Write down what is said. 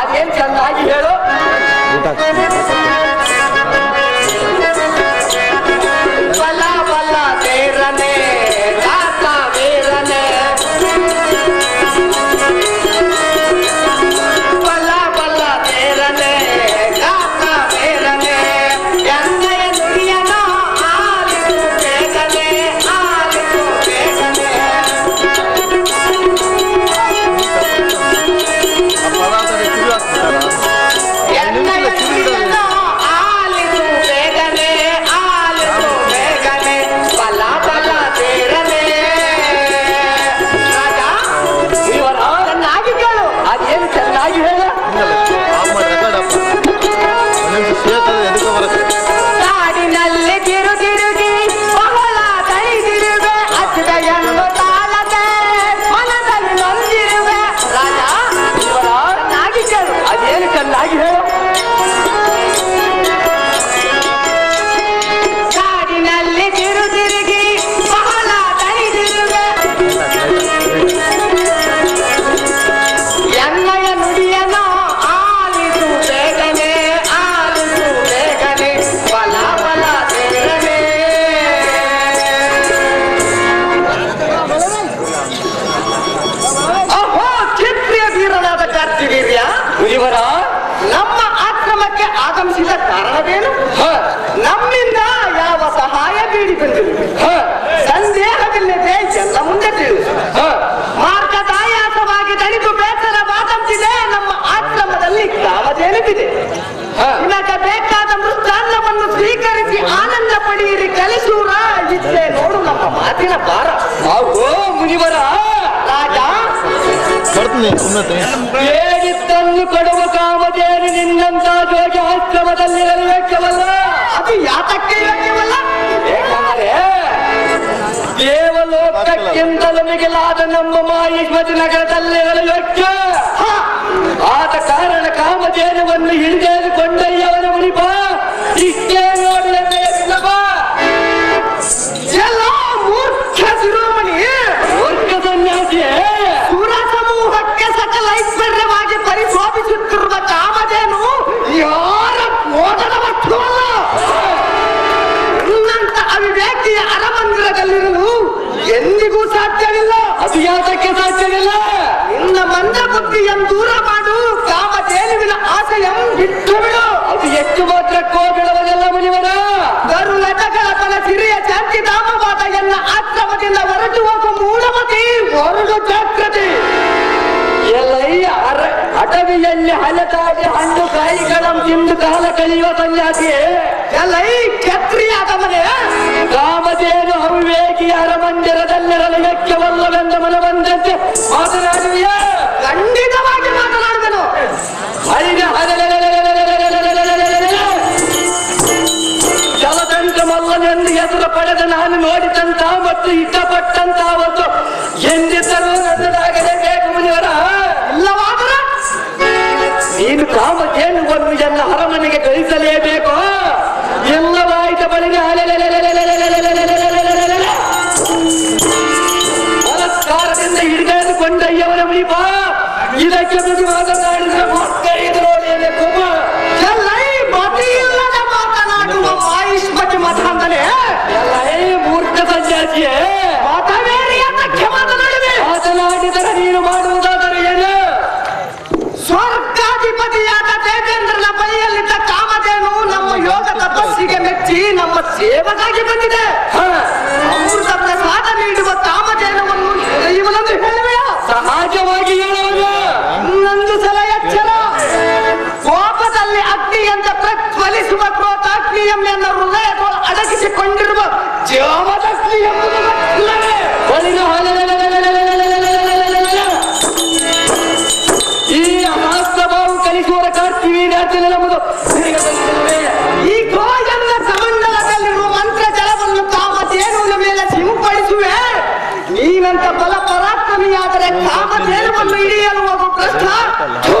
ಅದೇನ್ ಚೆನ್ನಾಗಿ ಹೇಳು. आई है ಯಾರಾದೇನು? ನಮ್ಮಿಂದ ಯಾವ ಸಹಾಯ ಬೀಡಿ ಬಂದಿದೆ ಸಂದೇಹವಿಲ್ಲದೆ ಎಲ್ಲ ಮುಂದೆ ತಿಳಿದು ಮಾರ್ಗದಾಯಾಸವಾಗಿ ದಣಿದು ಬೇಸರ ವಾದಂತಿದೆ. ನಮ್ಮ ಆಶ್ರಮದಲ್ಲಿ ಗ್ರಾಮದೇನವಿದೆ ನಿಮಗೆ ಬೇಕಾದ ಮೃತ್ತಾನ್ನವನ್ನು ಸ್ವೀಕರಿಸಿ ಆನಂದ ಪಡೆಯಿರಿ ಕಲಿಸೂರ. ಇದ್ದೆ ನೋಡು ನಮ್ಮ ಮಾತಿನ ಭಾರ. ಮುನಿವರ. ರಾಜ. ಬರ್ತದೆ ಹೇಳಿದ್ದನ್ನು ಕೊಡುವ ಕಾಮಧೇನು ನಿನ್ನಂತ ಜೋಜ ಆಶ್ರಮದಲ್ಲಿರಲು ವೆಚ್ಚವಲ್ಲ ಅದು ಯಾತಕ್ಕೆ ಯೋಗ್ಯವಲ್ಲ ಏಕೆಂದರೆ, ದೇವಲೋಕಕ್ಕಿಂತಲೂ ಮಿಗಿಲಾದ ನಮ್ಮ ಮಾಹಿಷ್ಮತಿ ನಗರದಲ್ಲಿರಲು ಯೋಗ್ಯ ಆದ ಕಾರಣ ಕಾಮಧೇನುವನ್ನು ಹಿಡಿದೇರಿಕೊಂಡಯ್ಯವನ ಮುನಿಪ, ಇಷ್ಟೇ ಅದು ಮಾತ್ರ ಕೋರ್ಗಳವರೆಲ್ಲ ಮುನಿವರ. ಗರುಲಟಗಳ ತನ್ನ ಸಿರಿಯ ಶಾಂತಿಧಾಮವಾದ ಎಲ್ಲ ಆಶ್ರಮದಿಂದ ಹೊರಟು ಹೋಗುವ ಮೂಲಮತಿ ಹೊರಡು ಜಾಗ್ರತೆ. ಎಲ್ಲೈ ಅರ ಅಟವಿಯಲ್ಲಿ ಹಲತಾಡಿ ಹಣ್ಣು ಕಾಯಿಗಳ ತಿಂದು ಕಾಲ ಕಳೆಯುವ ಸನ್ಯಾಸಿ ಎಲ್ಲೈ ಕ್ಷತ್ರಿಯಾದ ಮನೆ ಕಾಮಧೇನು ಅವಿವೇಕಿ ಅರಮಂದಿರದಲ್ಲಿರಲು. ವೆಚ್ಚವಲ್ಲವೆಂದ ಮನ ಬಂದಂತೆ ಮಲ್ಲನೆಂದು ಹೆಸರು ಪಡೆದ ನಾನು ನೋಡಿದಂತ ಮತ್ತು ಇಷ್ಟಪಟ್ಟಂತ ಒಂದು ಎಂದಿದ್ದರೂ ನನ್ನದಾಗಲೇಬೇಕು ಮುನಿವರ ಇಲ್ಲವಾದರೆ ನೀನು ಕಾಮಧೇನುವನ್ನು ಎಲ್ಲ ಅರಮನೆಗೆ ಕಳಿಸಲೇಬೇಕು ಎಲ್ಲವಾಯ್ತ ಬಳಿಗೆ ಬಲತ್ಕಾರದಿಂದ ಹಿಡಿದುಕೊಂಡಯ್ಯವನ ಮುನಿಪ ಇದಕ್ಕೆ ಪ್ರತಿ ಮಾತನಾಡಿದ್ರೆ ಮಕ್ಕಳಿಗೆ ನೋಡಿ ಮಾಯಿಷ್ಮತಿ ಮತ ಅಂದರೆ ಎಲ್ಲ ಏ ಮೂರ್ಖ ಸನ್ಯಾಸಿಯೇ. ಮತವೇರಿ ಅದಕ್ಕೆ ಮಾತನಾಡಿದೆ ಮಾತನಾಡಿದರೆ ನೀನು ಮಾಡುವುದಾದರೆ ಏನು? ಸ್ವರ್ಗಾಧಿಪತಿಯಾದ ದೇವೇಂದ್ರನ ಬಳಿಯಲ್ಲಿದ್ದ ಕಾಮಧೇನು ನಮ್ಮ ಯೋಗ ತಪಸ್ಸಿಗೆ ಮೆಚ್ಚಿ ನಮ್ಮ ಸೇವಕಾಗಿ ಬಂದಿದೆ. ಅಮೃತ ಪ್ರಸಾದ ನೀಡುವ ಕಾಮಧೇನವನ್ನು ಇವನನ್ನು ಹೇಳುವೆ ಸಹಜವಾಗಿ ಹೇಳುವುದು ಇನ್ನೊಂದು ಸಲ ಎಚ್ಚರ. ಕೋಪದಲ್ಲಿ ಅಗ್ನಿಯಂತ ಪ್ರಜ್ವಲಿಸುವ ಕ್ರೋಧಾಗ್ನಿಯಂ ಎನ್ನ ಬಳಿನ ಈ ಬಂದಿಲ್ಲವೇ? ಈ ಮಂತ್ರ ಜಲವನ್ನು ಮೇಲೆ ನೀನಂತ ಬಲ ಪರಾಕ್ರಮಿಯಾದರೆ ಕಾಮಧೇನುವನ್ನು ಹಿಡಿಯಲು ಹೋಗುವ ಥು,